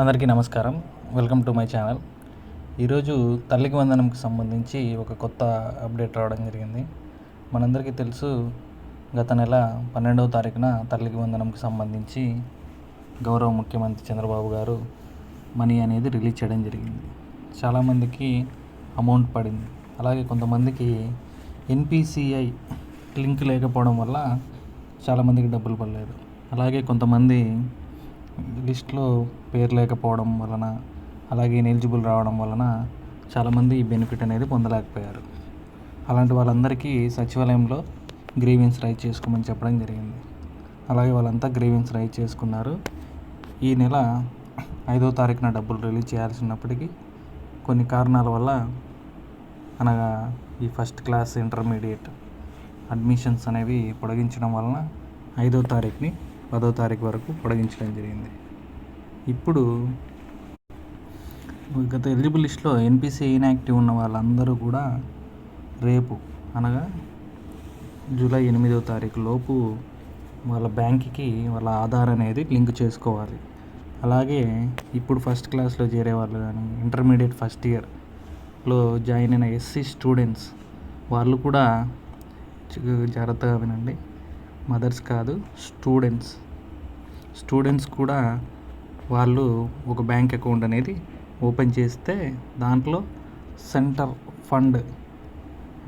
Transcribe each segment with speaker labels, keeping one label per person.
Speaker 1: అందరికీ నమస్కారం. Welcome to my channel. ఈరోజు తల్లికి వందనంకి సంబంధించి ఒక కొత్త అప్డేట్ రావడం జరిగింది. మనందరికీ తెలుసు గత నెల పన్నెండవ తారీఖున తల్లికి వందనంకి సంబంధించి గౌరవ ముఖ్యమంత్రి చంద్రబాబు గారు మనీ అనేది రిలీజ్ చేయడం జరిగింది. చాలామందికి అమౌంట్ పడింది. అలాగే కొంతమందికి ఎన్పిసిఐ లింక్ లేకపోవడం వల్ల చాలామందికి డబ్బులు పడలేదు. అలాగే కొంతమంది లిస్ట్లో పేరు లేకపోవడం వలన అలాగే ఎలిజిబుల్ రావడం వలన చాలామంది ఈ బెనిఫిట్ అనేది పొందలేకపోయారు. అలాంటి వాళ్ళందరికీ సచివాలయంలో గ్రీవెన్స్ రైట్ చేసుకోమని చెప్పడం జరిగింది. అలాగే వాళ్ళంతా గ్రీవెన్స్ రైట్ చేసుకున్నారు. ఈ నెల ఐదో తారీఖున డబ్బులు రిలీజ్ చేయాల్సి ఉన్నప్పటికీ కొన్ని కారణాల వల్ల అనగా ఈ ఫస్ట్ క్లాస్ ఇంటర్మీడియట్ అడ్మిషన్స్ అనేవి పొడిగించడం వలన ఐదో తారీఖుని పదో తారీఖు వరకు పొడిగించడం జరిగింది. ఇప్పుడు గత ఎలిజిబుల్ లిస్ట్లో ఎన్పిసి ఇన్యాక్టివ్ ఉన్న వాళ్ళందరూ కూడా రేపు అనగా జూలై ఎనిమిదో తారీఖు లోపు వాళ్ళ బ్యాంక్కి వాళ్ళ ఆధార్ అనేది లింక్ చేసుకోవాలి. అలాగే ఇప్పుడు ఫస్ట్ క్లాస్లో చేరే వాళ్ళు కానీ ఇంటర్మీడియట్ ఫస్ట్ ఇయర్లో జాయిన్ అయిన ఎస్సీ స్టూడెంట్స్ వాళ్ళు కూడా జాగ్రత్తగా వినండి. మదర్స్ కాదు స్టూడెంట్స్. స్టూడెంట్స్ కూడా వాళ్ళు ఒక బ్యాంక్ అకౌంట్ అనేది ఓపెన్ చేస్తే దాంట్లో సెంటర్ ఫండ్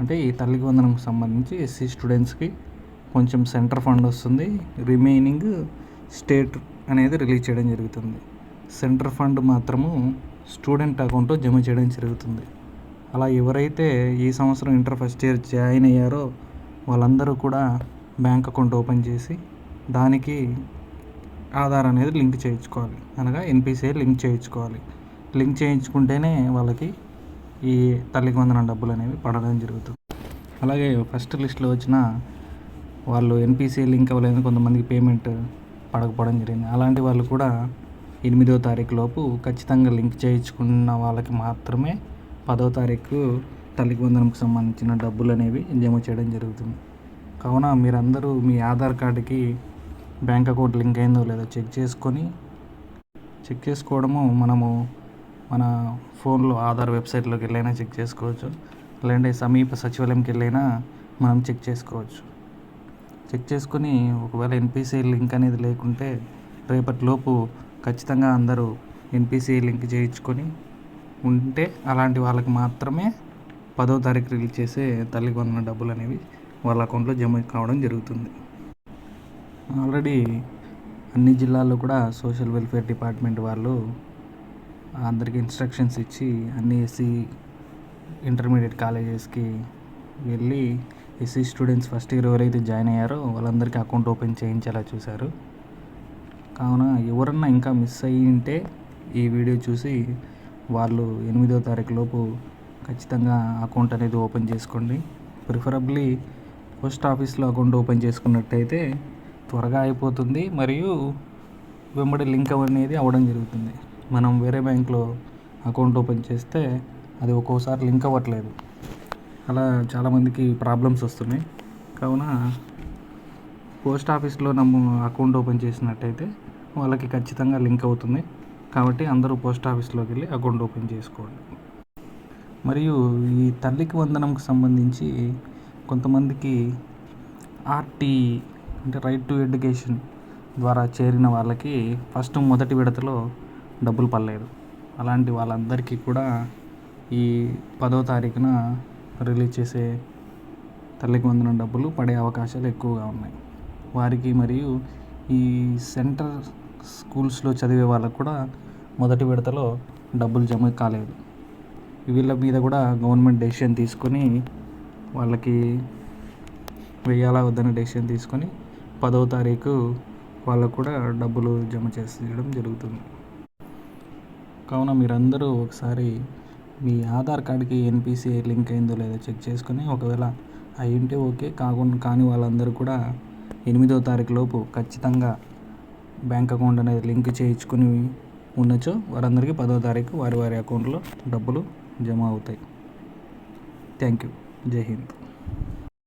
Speaker 1: అంటే ఈ తల్లికి వందనకు సంబంధించి ఎస్సీ స్టూడెంట్స్కి కొంచెం సెంటర్ ఫండ్ వస్తుంది. రిమైనింగ్ స్టేట్ అనేది రిలీజ్ చేయడం జరుగుతుంది. సెంటర్ ఫండ్ మాత్రము స్టూడెంట్ అకౌంట్లో జమ చేయడం జరుగుతుంది. అలా ఎవరైతే ఈ సంవత్సరం ఇంటర్ ఫస్ట్ ఇయర్ జాయిన్ అయ్యారో వాళ్ళందరూ కూడా బ్యాంక్ అకౌంట్ ఓపెన్ చేసి దానికి ఆధార్ అనేది లింక్ చేయించుకోవాలి. అనగా ఎన్పిసిఐ లింక్ చేయించుకోవాలి. లింక్ చేయించుకుంటేనే వాళ్ళకి ఈ తల్లికి వందన డబ్బులు అనేవి పడడం జరుగుతుంది. అలాగే ఫస్ట్ లిస్ట్లో వచ్చిన వాళ్ళు ఎన్పిసిఐ లింక్ అవ్వలేదు కొంతమందికి పేమెంట్ పడకపోవడం జరిగింది. అలాంటి వాళ్ళు కూడా ఎనిమిదో తారీఖు లోపు ఖచ్చితంగా లింక్ చేయించుకున్న వాళ్ళకి మాత్రమే పదో తారీఖు తల్లికి వందనంకి సంబంధించిన డబ్బులు అనేవి జమ చేయడం జరుగుతుంది. కావున మీరందరూ మీ ఆధార్ కార్డుకి బ్యాంక్ అకౌంట్ లింక్ అయిందో లేదో చెక్ చేసుకొని చెక్ చేసుకోవడము మనము మన ఫోన్లో ఆధార్ వెబ్సైట్లోకి వెళ్ళైనా చెక్ చేసుకోవచ్చు. లేదంటే సమీప సచివాలయంకి వెళ్ళైనా మనం చెక్ చేసుకోవచ్చు. చెక్ చేసుకొని ఒకవేళ ఎన్పిసిఐ లింక్ అనేది లేకుంటే రేపటిలోపు ఖచ్చితంగా అందరూ ఎన్పిసిఐ లింక్ చేయించుకొని ఉంటే అలాంటి వాళ్ళకి మాత్రమే పదో తారీఖు రిలీజ్ చేసే తల్లికి వందన డబ్బులు అనేవి వాళ్ళ అకౌంట్లో జమ కావడం జరుగుతుంది. ఆల్రెడీ అన్ని జిల్లాల్లో కూడా సోషల్ వెల్ఫేర్ డిపార్ట్మెంట్ వాళ్ళు అందరికి ఇన్స్ట్రక్షన్స్ ఇచ్చి అన్ని ఎస్సీ ఇంటర్మీడియట్ కాలేజెస్కి వెళ్ళి ఎస్సీ స్టూడెంట్స్ ఫస్ట్ ఇయర్ ఎవరైతే జాయిన్ అయ్యారో వాళ్ళందరికీ అకౌంట్ ఓపెన్ చేయించేలా చూశారు. కావున ఎవరన్నా ఇంకా మిస్ అయ్యి ఉంటే ఈ వీడియో చూసి వాళ్ళు ఎనిమిదో తారీఖు లోపు ఖచ్చితంగా అకౌంట్ అనేది ఓపెన్ చేసుకోండి. ప్రిఫరబ్లీ పోస్ట్ ఆఫీస్లో అకౌంట్ ఓపెన్ చేసుకున్నట్టయితే త్వరగా అయిపోతుంది మరియు వెంబడి లింక్ అనేది అవ్వడం జరుగుతుంది. మనం వేరే బ్యాంక్లో అకౌంట్ ఓపెన్ చేస్తే అది ఒక్కోసారి లింక్ అవ్వట్లేదు. అలా చాలామందికి ప్రాబ్లమ్స్ వస్తున్నాయి. కావున పోస్ట్ ఆఫీస్లో నమ్ము అకౌంట్ ఓపెన్ చేసినట్టయితే వాళ్ళకి ఖచ్చితంగా లింక్ అవుతుంది. కాబట్టి అందరూ పోస్ట్ ఆఫీస్లోకి వెళ్ళి అకౌంట్ ఓపెన్ చేసుకోండి. మరియు ఈ తల్లికి వందనంకి సంబంధించి కొంతమందికి ఆర్టీ అంటే రైట్ టు ఎడ్యుకేషన్ ద్వారా చేరిన వాళ్ళకి ఫస్ట్ మొదటి విడతలో డబ్బులు పడలేదు. అలాంటి వాళ్ళందరికీ కూడా ఈ పదో తారీఖున రిలీజ్ చేసే తల్లికి వందన డబ్బులు పడే అవకాశాలు ఎక్కువగా ఉన్నాయి. వారికి మరియు ఈ సెంటర్ స్కూల్స్లో చదివే వాళ్ళకు కూడా మొదటి విడతలో డబ్బులు జమ కాలేదు. వీళ్ళ మీద కూడా గవర్నమెంట్ డెసిషన్ తీసుకొని వాళ్ళకి వెయ్యాలా వద్దనే డెసిషన్ తీసుకొని పదవ తారీఖు వాళ్ళకు కూడా డబ్బులు జమ చేసేయడం జరుగుతుంది. కావున మీరందరూ ఒకసారి మీ ఆధార్ కార్డ్కి ఎన్పిసిఐ లింక్ అయిందో లేదో చెక్ చేసుకొని ఒకవేళ అయి ఉంటే ఓకే. కాకుండా కాని వాళ్ళందరూ కూడా ఎనిమిదో తారీఖు లోపు ఖచ్చితంగా బ్యాంక్ అకౌంట్ అనేది లింక్ చేయించుకుని ఉండొచ్చు. వారందరికీ పదో తారీఖు వారి వారి అకౌంట్లో డబ్బులు జమ అవుతాయి. Thank you. जय हिंद।